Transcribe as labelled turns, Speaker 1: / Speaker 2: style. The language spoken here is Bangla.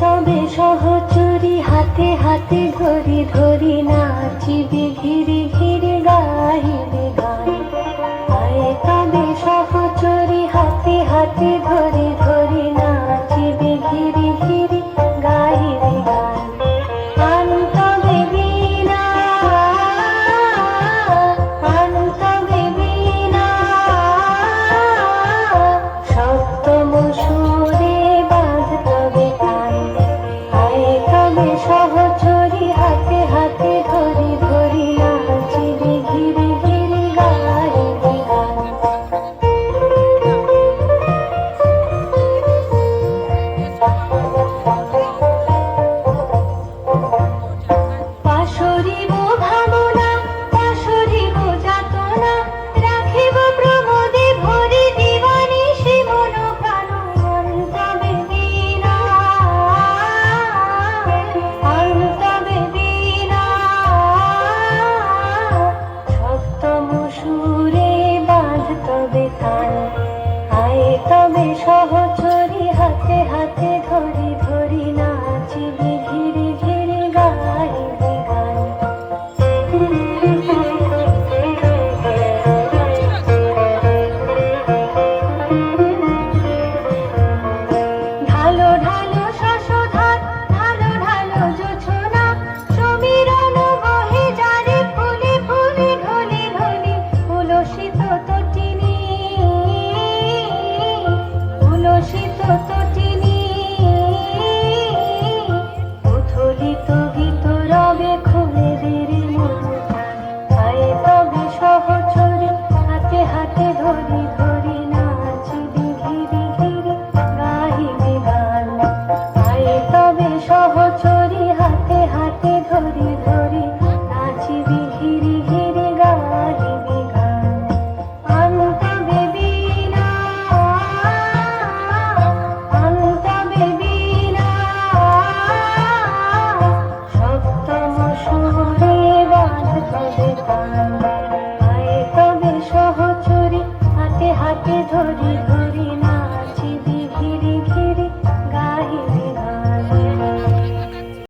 Speaker 1: তবে সহচুরি হাতে হাতে ধরি ধরি নাচিবে ঘিরে ঘিরে দেখায় আয় তবে শহর শহরে রাত